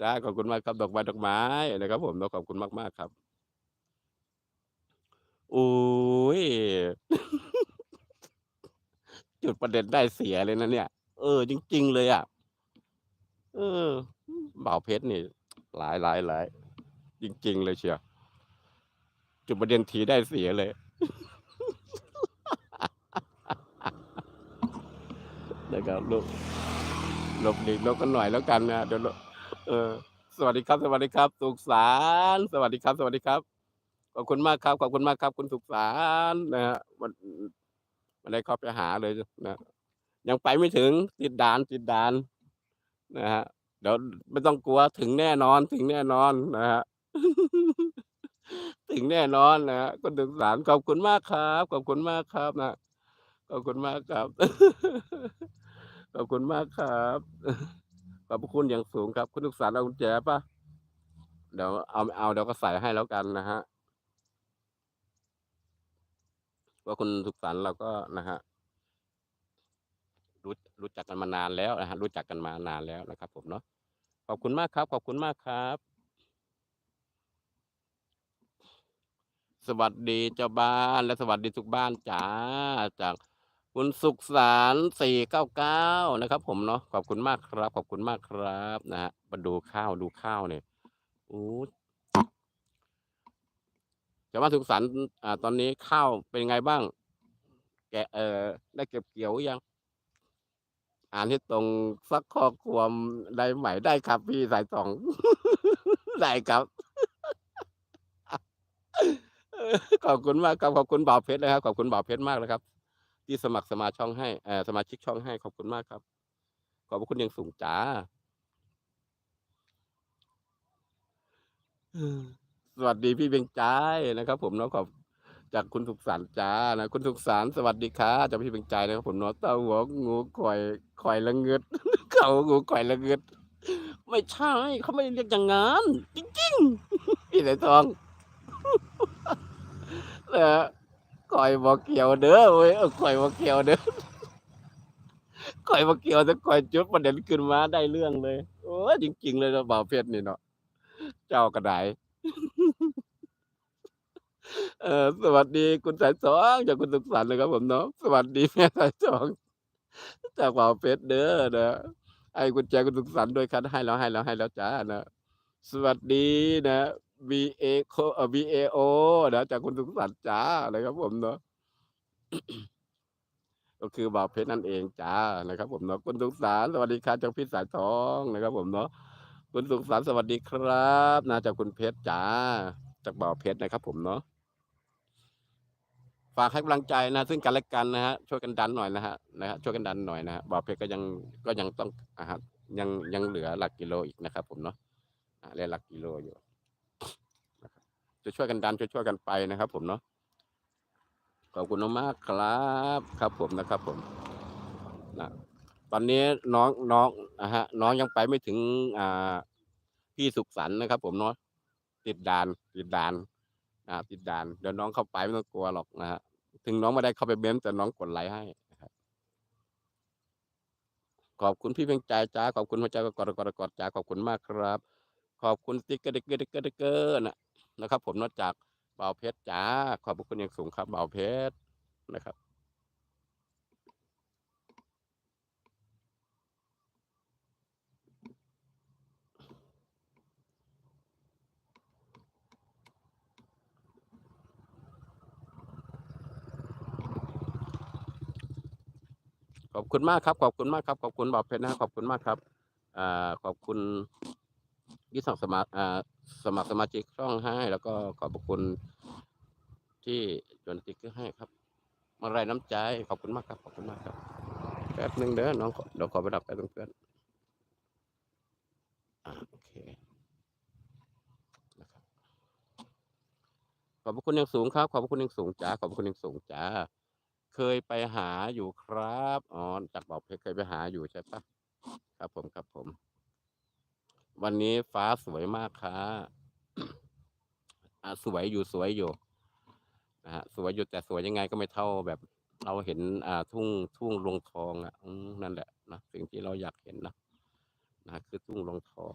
จ้าขอบคุณมากครับดอกไม้ดอกไม้นะครับ ผมขอบคุณมากๆครับโอ้ยจุดประเด็นได้เสียเลยนะเนี่ย เออ จริง ๆ เลยอะเออบ่าวเพชรนี่ หลายหลายหลายจริง ๆ เลยเชียวจุดประเด็นทีได้เสียเลย นะครับลูกหลบหลีกลบกันหน่อยแล้วกันนะเดี๋ยว เออ สวัสดีครับ สวัสดีครับ สุขสารสวัสดีครับ สวัสดีครับ ขอบคุณมากครับ ขอบคุณมากครับ คุณสุขสารนะฮะมันมันได้เข้าไปหาเลยนะยังไปไม่ถึงติดด่านติดด่าน นะฮะเดี๋ยวไม่ต้องกลัวถึงแน่นอนถึงแน่นอนนะฮะถึงแน่นอนนะฮะคุณสุขสารขอบคุณมากครับ ขอบคุณมากครับนะขอบคุณมากครับ ขอบคุณมากครับ ขอบคุณอย่างสูงครับ คุณสุขสารเอากุญแจปะเดี๋ยวเอาเอาเดี๋ยวก็ใส่ให้แล้วกันนะฮะว่าคุณสุขสารเราก็นะฮะรู้รู้จักกันมานานแล้วนะฮะรู้จักกันมานานแล้วนะครับ ผมเนาะขอบคุณมากครับ ขอบคุณมากครับ สวัสดีเจ้าบ้านและสวัสดีทุกบ้านจ้าจาก คุณสุขสารสี่เก้าเก้านะครับ ผมเนาะขอบคุณมากครับ ขอบคุณมากครับนะฮะมาดูข้าวดูข้าวเนี่ยโอ้ชาวบ้านสุขสารอ่า ตอนนี้ข้าวเป็นไงบ้าง แกเออได้เก็บเกี่ยวยัง อ่านให้ตรงสักข้อความได้ไหมได้ครับ พี่สายสองได้ครับขอบคุณมากครับขอบคุณบ่าวเพชรนะครับขอบคุณบ่าวเพชรมากนะครับ ที่สมัครสมาช่องให้เออสมาชิกช่องให้ขอบคุณมากครับ ขอบคุณอย่างสูงจ้าสวัสดีพี่เบงใจายนะครับผมเนาะขอบจากคุณสุขสันต์จ้านะคุณสุขสันต์สวัสดีค่ะจากพี่เบงใจายนะครับผมเนาะเต้าหัวงูข่อยข่อยละเงึดเขางูข่อยละเงึดไม่ใช่เขาไม่เรียกอย่างนั้นจริงๆพี่สายทองเออ ข่อยบอกเกี่ยวเด้อเว้ยเออข่อยบอกเกี่ยวเด้อข่อยบอกเกี่ยวแต่ข่อยจุดประเด็นขึ้นมาได้เรื่องเลยโอ้ยจริง ๆ เลยนะบ่าวเพชรนี่เนาะเจ้ากระไดเออสวัสดีคุณสายสองจากคุณสุขสันต์เลยครับผมเนาะสวัสดีแม่สายสองจากบ่าวเพชรเด้อนะไอ้กุญแจคุณสุขสันต์ด้วยครับให้แล้วให้แล้วให้แล้วจ้านะสวัสดีนะ B A โคเอ่อ B A O นะจากคุณสุขสันต์จ้านะครับผมเนาะก็คือบ่าวเพชรนั่นเองจ้านะครับ ผมเนาะคุณสุขสันต์สวัสดีครับจากพี่สายทองนะครับ ผมเนาะคุณสุขสันต์สวัสดีครับนะจากคุณเพชรจ้าจากบ่าวเพชรนะครับ ผมเนาะฝากให้กำลังใจนะ ซึ่งกันและกันนะฮะช่วยกันดันหน่อยนะฮะนะฮะช่วยกันดันหน่อยนะฮะบ่าวเพชรก็ยังก็ยังต้องอ่าฮะยังยังเหลือหลักกิโลอีกนะครับ ผมเนาะเหลือหลักกิโลอยู่ จะช่วยกันดันช่วยช่วยกันไปนะครับ ผมเนาะขอบคุณมากครับครับผมนะครับ ผมนะตอนนี้น้องน้องนะฮะ น้องยังไปไม่ถึงอ่าพี่สุขสันต์นะครับ ผมเนาะติดด่าน ติดด่านอ่าติดด่านเดี๋ยวน้องเข้าไปไม่ต้องกลัวหรอกนะฮะถึงน้องไม่ได้เข้าไปเม้นแต่น้องกดไลค์ให้นะครับขอบคุณพี่เพียงใจจ้าขอบคุณพระเจ้ากอดกอดกอดจ้าขอบคุณมากครับ ขอบคุณติ๊กเกอร์ติ๊กเกอร์ติ๊กเกอร์ติ๊กเกอร์นะ นะครับ ผมนอกจากเบาวเพชรจ้าขอบคุณอย่างสูงครับเบาวเพชรนะครับขอบคุณมากครับ ขอบคุณมากครับ ขอบคุณบ่าวเพชรนะครับขอบคุณมากครับ อ่า ขอบคุณที่สมัครสมาอ่า สมัครสมาชิกช่องให้ แล้วก็ขอบคุณที่จนติ๊กเกอร์ให้ครับมาไรน้ำใจ ขอบคุณมากครับ ขอบคุณมากครับ แป๊บหนึ่งเด้อน้องขอเดี๋ยวขอไปดับไปเพื่อนๆอ่าโอเคนะครับขอบคุณอย่างสูงครับ ขอบคุณอย่างสูงจ้าขอบคุณอย่างสูงจ้าเคยไปหาอยู่ครับอ๋อจากบอกเพชรเคยไปหาอยู่ใช่ปะครับผมครับผม วันนี้ฟ้าสวยมากค่ะสวยอยู่สวยอยู่นะฮะสวยอยู่แต่สวยยังไงก็ไม่เท่าแบบเราเห็นอ่าทุ่งทุ่งลงทองอะนั่นแหละนะสิ่งที่เราอยากเห็นนะนะคือทุ่งลงทอง